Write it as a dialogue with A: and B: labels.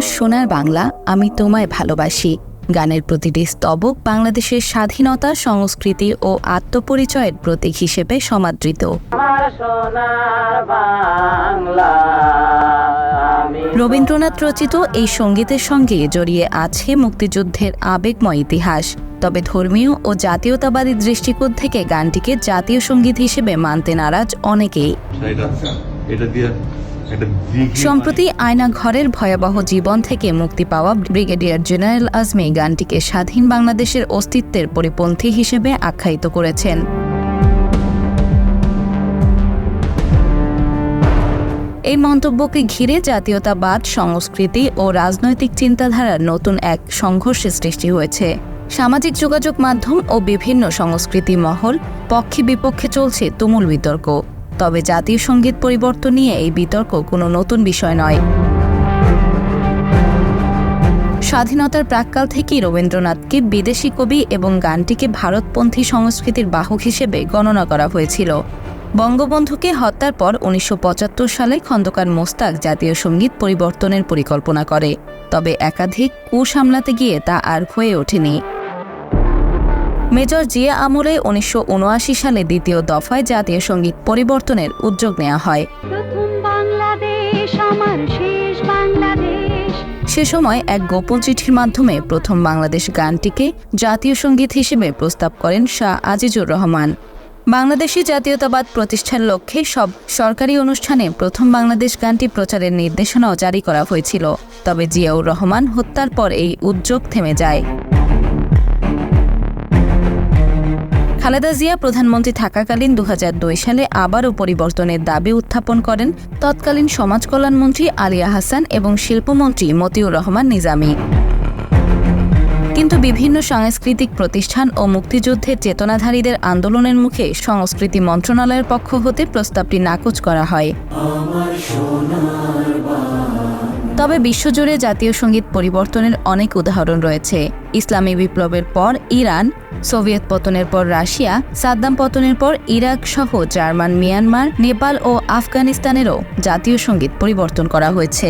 A: আমার সোনার বাংলা আমি তোমায় ভালোবাসি। গানের প্রতিটি স্তবক বাংলাদেশের স্বাধীনতা সংস্কৃতি ও আত্মপরিচয়ের প্রতীক হিসেবে সমাদৃত।
B: আমার সোনার বাংলা আমি
A: রবীন্দ্রনাথ রচিত এই সঙ্গীতের সঙ্গে জড়িয়ে আছে মুক্তিযুদ্ধের আবেগময় ইতিহাস। তবে ধর্মীয় ও জাতীয়তাবাদী দৃষ্টিকোণ থেকে গানটিকে জাতীয় সংগীত হিসেবে মানতে নারাজ অনেকেই। সম্প্রতি আয়না ঘরের ভয়াবহ জীবন থেকে মুক্তি পাওয়া ব্রিগেডিয়ার জেনারেল আজমি গানটিকে স্বাধীন বাংলাদেশের অস্তিত্বের পরিপন্থী হিসেবে আখ্যায়িত করেছেন। এই মন্তব্যকে ঘিরে জাতীয়তাবাদ সংস্কৃতি ও রাজনৈতিক চিন্তাধারার নতুন এক সংঘর্ষের সৃষ্টি হয়েছে। সামাজিক যোগাযোগ মাধ্যম ও বিভিন্ন সংস্কৃতি মহল পক্ষে বিপক্ষে চলছে তুমুল বিতর্ক। তবে জাতীয় সংগীত পরিবর্তন নিয়ে এই বিতর্ক কোনো নতুন বিষয় নয়। স্বাধীনতার প্রাক্কাল থেকেই রবীন্দ্রনাথকে বিদেশি কবি এবং গানটিকে ভারতপন্থী সংস্কৃতির বাহক হিসেবে গণনা করা হয়েছিল। বঙ্গবন্ধুকে হত্যার পর উনিশশো পঁচাত্তর সালে খন্দকার মোস্তাক জাতীয় সংগীত পরিবর্তনের পরিকল্পনা করে, তবে একাধিক কু সামলাতে গিয়ে তা আর হয়ে ওঠেনি। মেজর জিয়া আমলে উনিশশো উনআশি সালে দ্বিতীয় দফায় জাতীয় সংগীত পরিবর্তনের উদ্যোগ নেওয়া হয়। সে সময় এক গোপন চিঠির মাধ্যমে প্রথম বাংলাদেশ গানটিকে জাতীয় সংগীত হিসেবে প্রস্তাব করেন শাহ আজিজুর রহমান। বাংলাদেশি জাতীয়তাবাদ প্রতিষ্ঠার লক্ষ্যে সব সরকারি অনুষ্ঠানে প্রথম বাংলাদেশ গানটি প্রচারের নির্দেশনাও জারি করা হয়েছিল। তবে জিয়াউর রহমান হত্যার পর এই উদ্যোগ থেমে যায়। খালেদা জিয়া প্রধানমন্ত্রী থাকাকালীন দু হাজার দুই সালে আবারও পরিবর্তনের দাবি উত্থাপন করেন তৎকালীন সমাজ কল্যাণমন্ত্রী আলিয়া হাসান এবং শিল্পমন্ত্রী মতিউর রহমান নিজামী। কিন্তু বিভিন্ন সাংস্কৃতিক প্রতিষ্ঠান ও মুক্তিযুদ্ধের চেতনাধারীদের আন্দোলনের মুখে সংস্কৃতি মন্ত্রণালয়ের পক্ষ হতে প্রস্তাবটি নাকচ করা হয়। তবে বিশ্বজুড়ে জাতীয় সংগীত পরিবর্তনের অনেক উদাহরণ রয়েছে। ইসলামী বিপ্লবের পর ইরান, সোভিয়েত পতনের পর রাশিয়া, সাদ্দাম পতনের পর ইরাক সহ জার্মান, মিয়ানমার, নেপাল ও আফগানিস্তানেরও জাতীয় সংগীত পরিবর্তন করা হয়েছে।